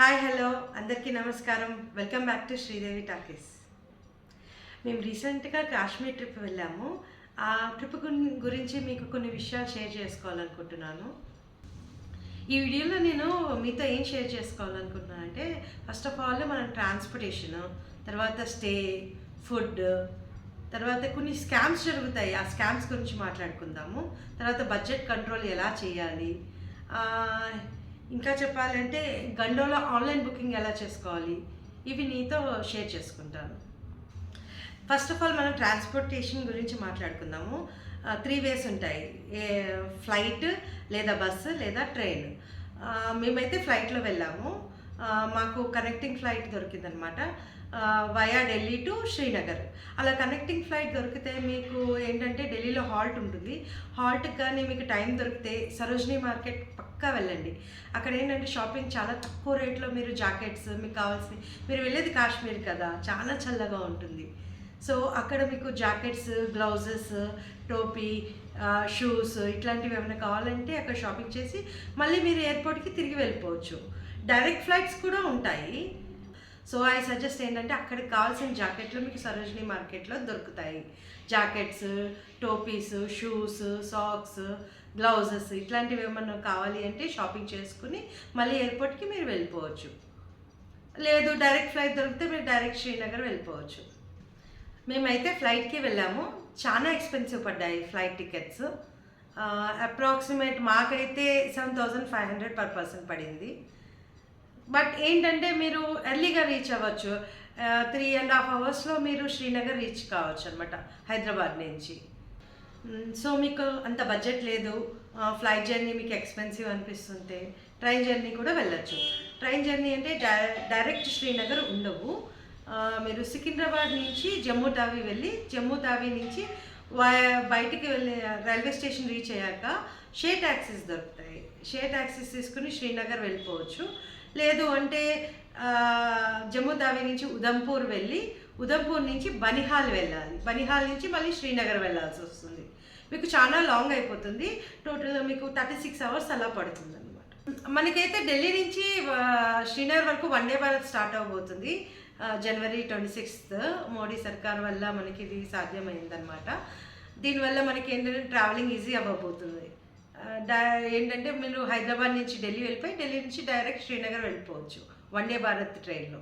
Hi hello. అందరికీ నమస్కారం. Welcome back to Sridevi talkies. మేము రీసెంట్గా కాశ్మీర్ ట్రిప్ వెళ్ళాము. ఆ ట్రిప్ గురించి మీకు కొన్ని విషయాలు షేర్ చేసుకోవాలనుకుంటున్నాను. ఈ వీడియోలో నేను మీతో ఏం షేర్ చేసుకోవాలనుకుంటున్నాను అంటే ఫస్ట్ ఆఫ్ ఆల్ మనం ట్రాన్స్పోర్టేషన్ తర్వాత స్టే ఫుడ్ తర్వాత కొన్ని స్కామ్స్ జరుగుతాయి. ఆ స్కామ్స్ గురించి మాట్లాడుకుందాము. తర్వాత బడ్జెట్ కంట్రోల్ ఎలా చేయాలి? ఇంకా చెప్పాలంటే గండోలో ఆన్లైన్ బుకింగ్ ఎలా చేసుకోవాలి? ఇవి నీతో షేర్ చేసుకుంటాను. ఫస్ట్ ఆఫ్ ఆల్ మనం ట్రాన్స్పోర్టేషన్ గురించి మాట్లాడుకుందాము. త్రీ వేస్ ఉంటాయి. ఏ ఫ్లైట్ లేదా బస్సు లేదా ట్రైన్ మేమైతే ఫ్లైట్లో వెళ్ళాము. మాకు కనెక్టింగ్ ఫ్లైట్ దొరికిందనమాట. వయా ఢిల్లీ టు శ్రీనగర్ అలా కనెక్టింగ్ ఫ్లైట్ దొరికితే మీకు ఏంటంటే ఢిల్లీలో హాల్ట్ ఉంటుంది. హాల్ట్కి కానీ మీకు టైం దొరికితే సరోజినీ మార్కెట్ పక్కా వెళ్ళండి. అక్కడ ఏంటంటే షాపింగ్ చాలా తక్కువ రేట్లో మీరు జాకెట్స్ మీకు కావాల్సిన మీరు వెళ్ళేది కాశ్మీర్ కదా చాలా చల్లగా ఉంటుంది. సో అక్కడ మీకు జాకెట్స్ గ్లౌజెస్ టోపీ షూస్ ఇట్లాంటివి ఏమైనా కావాలంటే అక్కడ షాపింగ్ చేసి మళ్ళీ మీరు ఎయిర్పోర్ట్కి తిరిగి వెళ్ళిపోవచ్చు. డైరెక్ట్ ఫ్లైట్స్ కూడా ఉంటాయి. సో ఐ సజెస్ట్ ఏంటంటే అక్కడికి కావాల్సిన జాకెట్లు మీకు సరోజినీ మార్కెట్లో దొరుకుతాయి. జాకెట్స్ టోపీస్ షూస్ సాక్స్ గ్లౌజెస్ ఇట్లాంటివి ఏమన్నా కావాలి అంటే షాపింగ్ చేసుకుని మళ్ళీ ఎయిర్పోర్ట్కి మీరు వెళ్ళిపోవచ్చు. లేదు డైరెక్ట్ ఫ్లైట్ దొరికితే మీరు డైరెక్ట్ శ్రీనగర్ వెళ్ళిపోవచ్చు. మేమైతే ఫ్లైట్కి వెళ్ళాము. చాలా ఎక్స్పెన్సివ్ పడ్డాయి ఫ్లైట్ టికెట్స్ అప్రాక్సిమేట్ మాకైతే seven thousand five hundred per person పడింది. బట్ ఏంటంటే మీరు ఎర్లీగా రీచ్ అవ్వచ్చు. త్రీ అండ్ హాఫ్ అవర్స్లో మీరు శ్రీనగర్ రీచ్ కావచ్చు అనమాట హైదరాబాద్ నుంచి. సో మీకు అంత బడ్జెట్ లేదు. ఫ్లైట్ జర్నీ మీకు ఎక్స్పెన్సివ్ అనిపిస్తుంటే ట్రైన్ జర్నీ కూడా వెళ్ళొచ్చు. ట్రైన్ జర్నీ అంటే డై- డైరెక్ట్ శ్రీనగర్ ఉండవు. మీరు సికింద్రాబాద్ నుంచి జమ్మూ తావి వెళ్ళి జమ్మూ తావి నుంచి వా- బయటికి వెళ్ళి రైల్వే స్టేషన్ రీచ్ అయ్యాక షే ట్యాక్సీస్ దొరుకుతాయి. షే ట్యాక్సీస్ తీసుకుని శ్రీనగర్ వెళ్ళిపోవచ్చు. లేదు అంటే జమ్మూ తావి నుంచి ఉదంపూర్ వెళ్ళి ఉదంపూర్ నుంచి బనిహాల్ వెళ్ళాలి. బనిహాల్ నుంచి మళ్ళీ శ్రీనగర్ వెళ్ళాల్సి వస్తుంది. మీకు చాలా లాంగ్ అయిపోతుంది. టోటల్ మీకు థర్టీ సిక్స్ అవర్స్ అలా పడుతుంది అనమాట మనకైతే ఢిల్లీ నుంచి శ్రీనగర్ వరకు వన్ డే భారత్ స్టార్ట్ అవబోతుంది జనవరి ట్వంటీ సిక్స్త్ మోడీ సర్కార్ వల్ల మనకి ఇది సాధ్యమైందనమాట దీనివల్ల మనకి ఏంటంటే ట్రావెలింగ్ ఈజీ అవ్వబోతుంది. ఏంటంటే మీరు హైదరాబాద్ నుంచి ఢిల్లీ వెళ్ళిపోయి ఢిల్లీ నుంచి డైరెక్ట్ శ్రీనగర్ వెళ్ళిపోవచ్చు వన్ డే భారత్ ట్రైన్లో.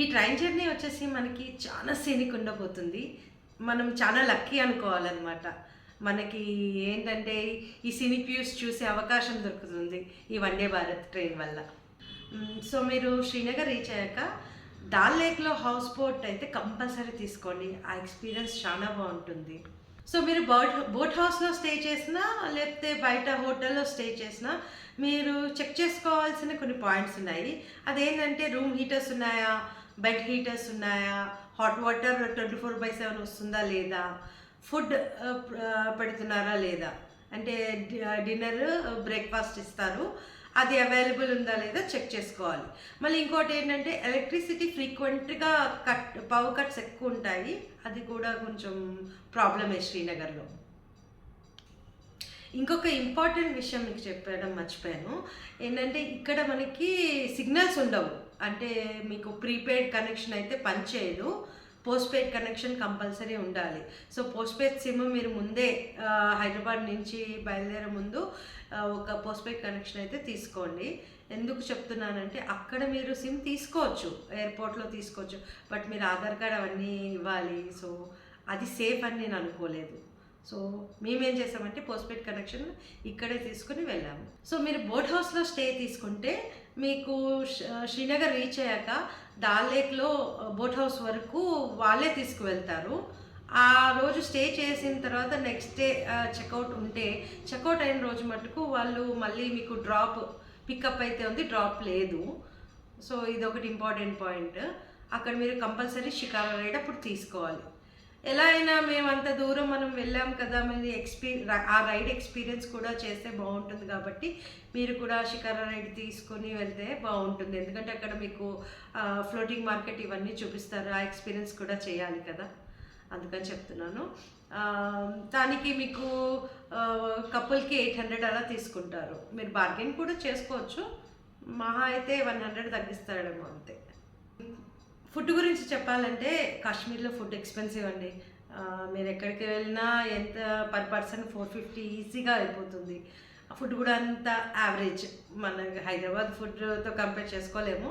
ఈ ట్రైన్ జర్నీ వచ్చేసి మనకి చాలా సీనిక్ ఉండబోతుంది. మనం చాలా లక్కీ అనుకోవాలన్నమాట. మనకి ఏంటంటే ఈ సీనిక్ వ్యూస్ చూసే అవకాశం దొరుకుతుంది ఈ వందే భారత్ ట్రైన్ వల్ల. సో మీరు శ్రీనగర్ రీచ్ అయ్యాక దాల్ లేక్లో హౌస్ బోట్ అయితే కంపల్సరీ తీసుకోండి. ఆ ఎక్స్పీరియన్స్ చాలా బాగుంటుంది. సో మీరు బోట్ బోట్ హౌస్లో స్టే చేసినా లేకపోతే బయట హోటల్లో స్టే చేసినా మీరు చెక్ చేసుకోవాల్సిన కొన్ని పాయింట్స్ ఉన్నాయి. అదేంటంటే రూమ్ హీటర్స్ ఉన్నాయా? బెడ్ హీటర్స్ ఉన్నాయా? Hot water twenty four by seven వస్తుందా లేదా? ఫుడ్ పెడుతున్నారా లేదా? అంటే డిన్నర్ బ్రేక్ఫాస్ట్ ఇస్తారు. అది అవైలబుల్ ఉందా లేదా చెక్ చేసుకోవాలి. మళ్ళీ ఇంకోటి ఏంటంటే ఎలక్ట్రిసిటీ ఫ్రీక్వెంట్గా కట్ పవర్ కట్స్ ఎక్కువ ఉంటాయి. అది కూడా కొంచెం ప్రాబ్లమే శ్రీనగర్లో. ఇంకొక ఇంపార్టెంట్ విషయం మీకు చెప్పడం మర్చిపోయాను. ఏంటంటే ఇక్కడ మనకి సిగ్నల్స్ ఉండవు. అంటే మీకు ప్రీపెయిడ్ కనెక్షన్ అయితే పనిచేయదు. పోస్ట్ పెయిడ్ కనెక్షన్ కంపల్సరీ ఉండాలి. సో పోస్ట్ పెయిడ్ సిమ్ మీరు ముందే హైదరాబాద్ నుంచి బయలుదేరే ముందు ఒక పోస్ట్ పెయిడ్ కనెక్షన్ అయితే తీసుకోండి. ఎందుకు చెప్తున్నానంటే అక్కడ మీరు సిమ్ తీసుకోవచ్చు ఎయిర్పోర్ట్లో తీసుకోవచ్చు. బట్ మీరు ఆధార్ కార్డ్ అవన్నీ ఇవ్వాలి. సో అది సేఫ్ అని నేను అనుకోలేదు. సో మేమేం చేసామంటే పోస్ట్పేడ్ కనెక్షన్ ఇక్కడే తీసుకుని వెళ్ళాము. సో మీరు బోట్ హౌస్లో స్టే తీసుకుంటే మీకు శ్రీనగర్ రీచ్ అయ్యాక దాల్ లేక్లో బోట్ హౌస్ వరకు వాళ్ళే తీసుకువెళ్తారు. ఆ రోజు స్టే చేసిన తర్వాత నెక్స్ట్ డే చెక్అవుట్ ఉంటే చెక్అవుట్ అయిన రోజు మటుకు వాళ్ళు మళ్ళీ మీకు డ్రాప్ పికప్ అయితే ఉంది డ్రాప్ లేదు. సో ఇది ఒకటి ఇంపార్టెంట్ పాయింట్ అక్కడ మీరు కంపల్సరీ షికారా రైడ్ అప్పుడు తీసుకోవాలి. ఎలా అయినా మేము అంత దూరం మనం వెళ్ళాం కదా మరి ఎక్స్పీరియన్ ఆ రైడ్ ఎక్స్పీరియన్స్ కూడా చేస్తే బాగుంటుంది కాబట్టి మీరు కూడా షికారా రైడ్ తీసుకొని వెళ్తే బాగుంటుంది. ఎందుకంటే అక్కడ మీకు ఫ్లోటింగ్ మార్కెట్ ఇవన్నీ చూపిస్తారు. ఆ ఎక్స్పీరియన్స్ కూడా చేయాలి కదా. అందుకని చెప్తున్నాను. దానికి మీకు కపుల్కి ఎయిట్ హండ్రెడ్ అలా తీసుకుంటారు. మీరు బార్గెన్ కూడా చేసుకోవచ్చు. మహా అయితే వన్ హండ్రెడ్ తగ్గిస్తాడేమో అంతే. ఫుడ్ గురించి చెప్పాలంటే కాశ్మీర్లో ఫుడ్ ఎక్స్పెన్సివ్ అండి. మీరు ఎక్కడికి వెళ్ళినా ఎంత పర్ పర్సన్ ఫోర్ ఫిఫ్టీ ఈజీగా అయిపోతుంది. ఫుడ్ కూడా అంత యావరేజ్. మన హైదరాబాద్ ఫుడ్తో కంపేర్ చేసుకోలేము.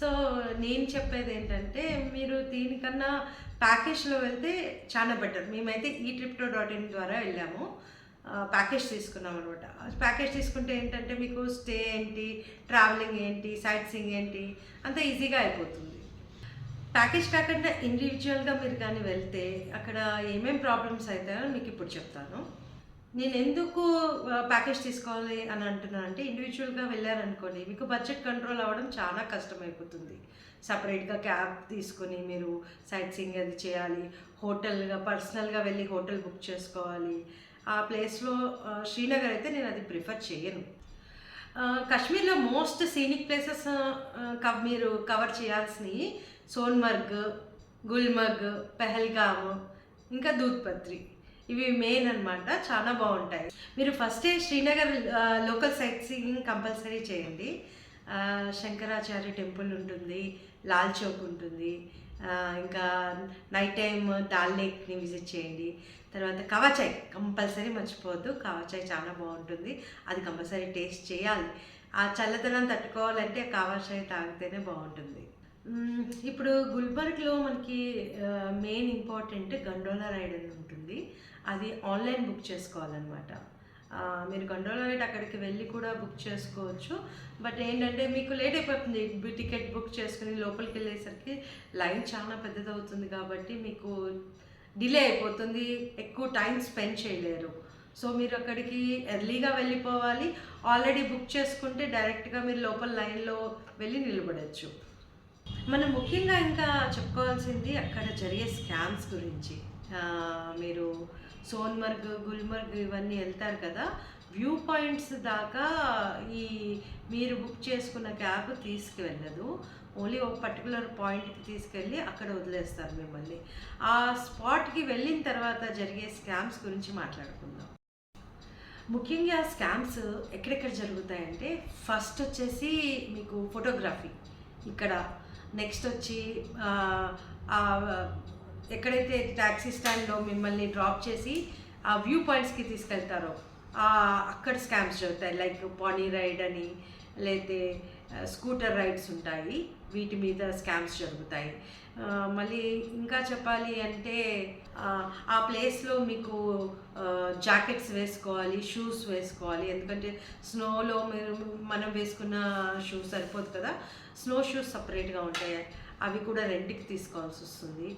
సో నేను చెప్పేది ఏంటంటే మీరు దీనికన్నా ప్యాకేజ్లో వెళ్తే చాలా బెటర్. మేమైతే ఈ ట్రిప్టో డాట్ ఇన్ ద్వారా వెళ్ళాము. ప్యాకేజ్ తీసుకున్నాం అనమాట. ప్యాకేజ్ తీసుకుంటే ఏంటంటే మీకు స్టే ఏంటి ట్రావెలింగ్ ఏంటి సైట్ సీయింగ్ ఏంటి అంత ఈజీగా అయిపోతుంది. ప్యాకేజ్ కాకుండా ఇండివిజువల్గా మీరు కానీ వెళ్తే అక్కడ ఏమేమి ప్రాబ్లమ్స్ అవుతాయో మీకు ఇప్పుడు చెప్తాను. నేను ఎందుకు ప్యాకేజ్ తీసుకోవాలి అని అంటున్నాను అంటే ఇండివిజువల్గా వెళ్ళారనుకోండి మీకు బడ్జెట్ కంట్రోల్ అవ్వడం చాలా కష్టమైపోతుంది. సపరేట్గా క్యాబ్ తీసుకొని మీరు సైట్ సీయింగ్ అది చేయాలి హోటల్గా పర్సనల్గా వెళ్ళి హోటల్ బుక్ చేసుకోవాలి. ఆ ప్లేస్లో శ్రీనగర్ అయితే నేను అది ప్రిఫర్ చేయను. కాశ్మీర్లో మోస్ట్ సీనిక్ ప్లేసెస్ కవ్ మీరు కవర్ చేయాల్సినవి సోన్మర్గ్ గుల్మర్గ్ పెహల్గామ్ ఇంకా దూద్పత్రి ఇవి మెయిన్ అన్నమాట చాలా బాగుంటాయి. మీరు ఫస్టే Srinagar local sightseeing compulsory చేయండి. శంకరాచార్య టెంపుల్ ఉంటుంది లాల్ చౌక్ ఉంటుంది. ఇంకా నైట్ టైం దాల్ లేక్ని విజిట్ చేయండి. తర్వాత కవాచాయ్ కంపల్సరీ మర్చిపోవద్దు. కవచాయ్ చాలా బాగుంటుంది. అది కంపల్సరీ టేస్ట్ చేయాలి. ఆ చల్లదనం తట్టుకోవాలంటే కావాచాయ్ తాగితేనే బాగుంటుంది. ఇప్పుడు గుల్బర్గ్లో మనకి మెయిన్ ఇంపార్టెంట్ గండోలా రైడ్ అని ఉంటుంది. అది ఆన్లైన్ బుక్ చేసుకోవాలన్నమాట. మీరు గండోలో రైడ్ అక్కడికి వెళ్ళి కూడా బుక్ చేసుకోవచ్చు. బట్ ఏంటంటే మీకు లేట్ అయిపోతుంది. టికెట్ బుక్ చేసుకుని లోపలికి వెళ్ళేసరికి లైన్ చాలా పెద్దదవుతుంది కాబట్టి మీకు డిలే అయిపోతుంది. ఎక్కువ టైం స్పెండ్ చేయలేరు. సో మీరు అక్కడికి ఎర్లీగా వెళ్ళిపోవాలి. ఆల్రెడీ బుక్ చేసుకుంటే డైరెక్ట్గా మీరు లోపల లైన్లో వెళ్ళి నిలబడచ్చు. మనం ముఖ్యంగా ఇంకా చెప్పుకోవాల్సింది అక్కడ జరిగే స్కామ్స్ గురించి. మీరు సోన్మర్గ్ గుల్మర్గ్ ఇవన్నీ వెళ్తారు కదా. వ్యూ పాయింట్స్ దాకా ఈ మీరు బుక్ చేసుకున్న క్యాబ్ తీసుకువెళ్ళదు. ఓన్లీ ఒక పర్టికులర్ పాయింట్కి తీసుకెళ్ళి అక్కడ వదిలేస్తారు మిమ్మల్ని. ఆ స్పాట్కి వెళ్ళిన తర్వాత జరిగే స్కామ్స్ గురించి మాట్లాడుకుందాం. ముఖ్యంగా స్కామ్స్ ఎక్కడెక్కడ జరుగుతాయంటే ఫస్ట్ వచ్చేసి మీకు ఫోటోగ్రఫీ. ఇక్కడ నెక్స్ట్ వచ్చి ఎక్కడైతే ట్యాక్సీ స్టాండ్లో మిమ్మల్ని డ్రాప్ చేసి ఆ వ్యూ పాయింట్స్కి తీసుకెళ్తారో అక్కడ స్కామ్స్ జరుగుతాయి. లైక్ పానీ రైడ్ అని లేతే స్కూటర్ రైడ్స్ ఉంటాయి. వీటి మీద స్కామ్స్ జరుగుతాయి. మళ్ళీ ఇంకా చెప్పాలి అంటే ఆ, ప్లేస్లో మీకు జాకెట్స్ వేసుకోవాలి షూస్ వేసుకోవాలి. ఎందుకంటే స్నోలో మీరు మనం వేసుకున్న షూస్ సరిపోదు కదా. స్నో షూస్ సపరేట్గా ఉంటాయి. అవి కూడా రెంట్కి తీసుకోవాల్సి వస్తుంది.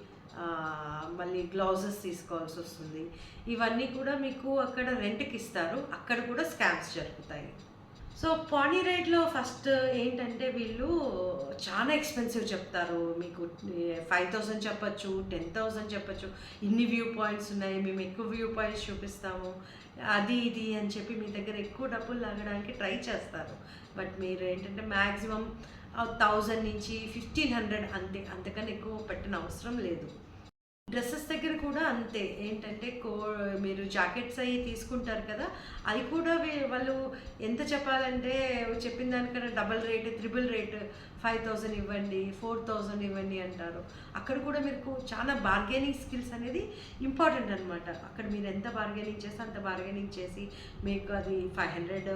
మళ్ళీ గ్లౌజెస్ తీసుకోవాల్సి వస్తుంది. ఇవన్నీ కూడా మీకు అక్కడ రెంట్కి ఇస్తారు. అక్కడ కూడా స్కామ్స్ జరుగుతాయి. సో పానీ రైడ్లో ఫస్ట్ ఏంటంటే వీళ్ళు చాలా ఎక్స్పెన్సివ్ చెప్తారు. మీకు ఫైవ్ థౌసండ్ చెప్పచ్చు టెన్ థౌసండ్ చెప్పచ్చు. ఇన్ని వ్యూ పాయింట్స్ ఉన్నాయి మేము ఎక్కువ వ్యూ పాయింట్స్ చూపిస్తాము అది ఇది అని చెప్పి మీ దగ్గర ఎక్కువ డబ్బులు లాగడానికి ట్రై చేస్తారు. బట్ మీరు ఏంటంటే మ్యాక్సిమం థౌజండ్ నుంచి ఫిఫ్టీన్ హండ్రెడ్ అంతే అంతకన్నా ఎక్కువ పెట్టిన అవసరం లేదు. డ్రెస్సెస్ దగ్గర కూడా అంతే. ఏంటంటే కో మీరు జాకెట్స్ అవి తీసుకుంటారు కదా అవి కూడా వాళ్ళు ఎంత చెప్పాలంటే చెప్పిన దానికన్నా double rate triple rate five thousand ఇవ్వండి ఫోర్ థౌజండ్ ఇవ్వండి అంటారు. అక్కడ కూడా మీకు చాలా బార్గెనింగ్ స్కిల్స్ అనేది ఇంపార్టెంట్ అనమాట అక్కడ మీరు ఎంత బార్గెనింగ్ చేస్తే అంత బార్గెనింగ్ చేసి మీకు అది ఫైవ్ హండ్రెడ్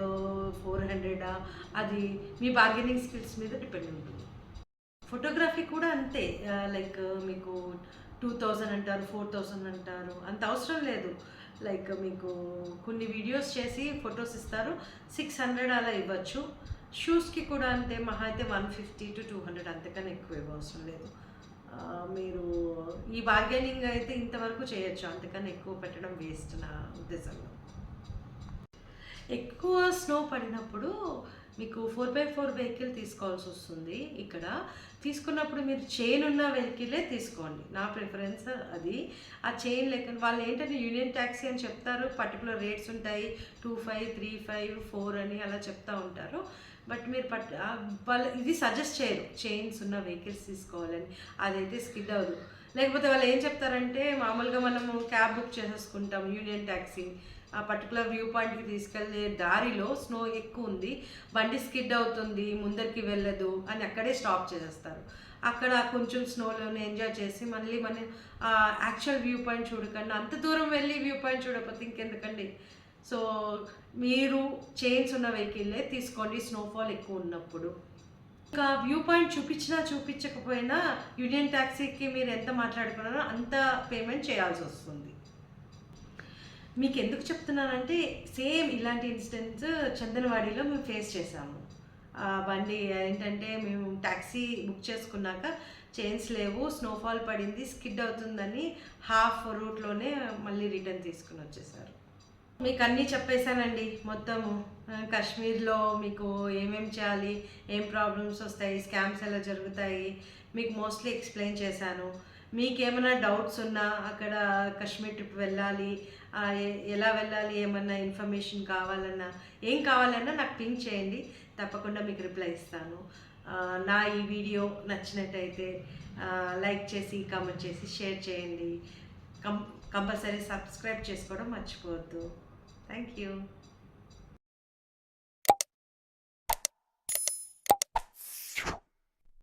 ఫోర్ హండ్రెడా అది మీ బార్గెనింగ్ స్కిల్స్ మీద డిపెండ్ ఉంటుంది. ఫోటోగ్రఫీ కూడా అంతే. లైక్ మీకు టూ థౌజండ్ అంటారు ఫోర్ థౌజండ్ అంటారు. అంత అవసరం లేదు. లైక్ మీకు కొన్ని వీడియోస్ చేసి ఫొటోస్ ఇస్తారు. సిక్స్ హండ్రెడ్ అలా ఇవ్వచ్చు. షూస్కి కూడా అంతే మహా అయితే one fifty to two hundred అంతకన్నా ఎక్కువ ఇవ్వవసరం లేదు. మీరు ఈ బార్గెనింగ్ అయితే ఇంతవరకు చేయొచ్చు. అంతకన్నా ఎక్కువ పెట్టడం వేస్ట్ నా ఉద్దేశంలో. ఎక్కువ స్నో పడినప్పుడు మీకు ఫోర్ బై ఫోర్ వెహికల్ తీసుకోవాల్సి వస్తుంది ఇక్కడ. తీసుకున్నప్పుడు మీరు చైన్ ఉన్న వెహికలే తీసుకోండి. నా ప్రిఫరెన్స్ అది. ఆ చైన్ లెక్క వాళ్ళు ఏంటంటే యూనియన్ ట్యాక్సీ అని చెప్తారు. పర్టికులర్ రేట్స్ ఉంటాయి. Two five three five four అని అలా చెప్తూ ఉంటారు. బట్ మీరు పట్ వాళ్ళు ఇది సజెస్ట్ చేయరు. చైన్స్ ఉన్న వెహికల్స్ తీసుకోవాలని. అదైతే స్కిడ్ అవ్వదు. లేకపోతే వాళ్ళు ఏం చెప్తారంటే మామూలుగా మనము క్యాబ్ బుక్ చేసేసుకుంటాం యూనియన్ ట్యాక్సీ ఆ పర్టికులర్ వ్యూ పాయింట్కి తీసుకెళ్ళే దారిలో స్నో ఎక్కువ ఉంది. బండి స్కిడ్ అవుతుంది ముందరికి వెళ్ళదు అని అక్కడే స్టాప్ చేసేస్తారు. అక్కడ కొంచెం స్నోలోనే ఎంజాయ్ చేసి మళ్ళీ మనం యాక్చువల్ వ్యూ పాయింట్ చూడకండి అంత దూరం వెళ్ళి వ్యూ పాయింట్ చూడకపోతే ఇంకెందుకండి? సో మీరు చైన్స్ ఉన్న వెహికల్లే తీసుకోండి స్నోఫాల్ ఎక్కువ ఉన్నప్పుడు. ఇంకా వ్యూ పాయింట్ చూపించినా చూపించకపోయినా యూనియన్ ట్యాక్సీకి మీరు ఎంత మాట్లాడుకున్నారో అంత పేమెంట్ చేయాల్సి వస్తుంది. మీకు ఎందుకు చెప్తున్నానంటే సేమ్ ఇలాంటి ఇన్సిడెంట్స్ చందనవాడిలో మేము ఫేస్ చేసాము బండి ఏంటంటే మేము ట్యాక్సీ బుక్ చేసుకున్నాక చైన్స్ లేవు స్నోఫాల్ పడింది స్కిడ్ అవుతుందని హాఫ్ రూట్లోనే మళ్ళీ రిటర్న్ తీసుకుని వచ్చేసారు. మీకు అన్నీ చెప్పేశానండి మొత్తము. కాశ్మీర్లో మీకు ఏమేం చేయాలి ఏం ప్రాబ్లమ్స్ వస్తాయి స్కామ్స్ ఎలా జరుగుతాయి మీకు మోస్ట్లీ ఎక్స్ప్లెయిన్ చేశాను. మీకేమైనా డౌట్స్ ఉన్నా అక్కడ కాశ్మీర్ ట్రిప్ వెళ్ళాలి ఎలా వెళ్ళాలి ఏమన్నా ఇన్ఫర్మేషన్ కావాలన్నా ఏం కావాలన్నా నాకు పింక్ చేయండి తప్పకుండా మీకు రిప్లై ఇస్తాను. నా ఈ వీడియో నచ్చినట్టయితే లైక్ చేసి కామెంట్ చేసి షేర్ చేయండి. కం కంపల్సరీ సబ్స్క్రైబ్ చేసుకోవడం మర్చిపోవద్దు. Thank you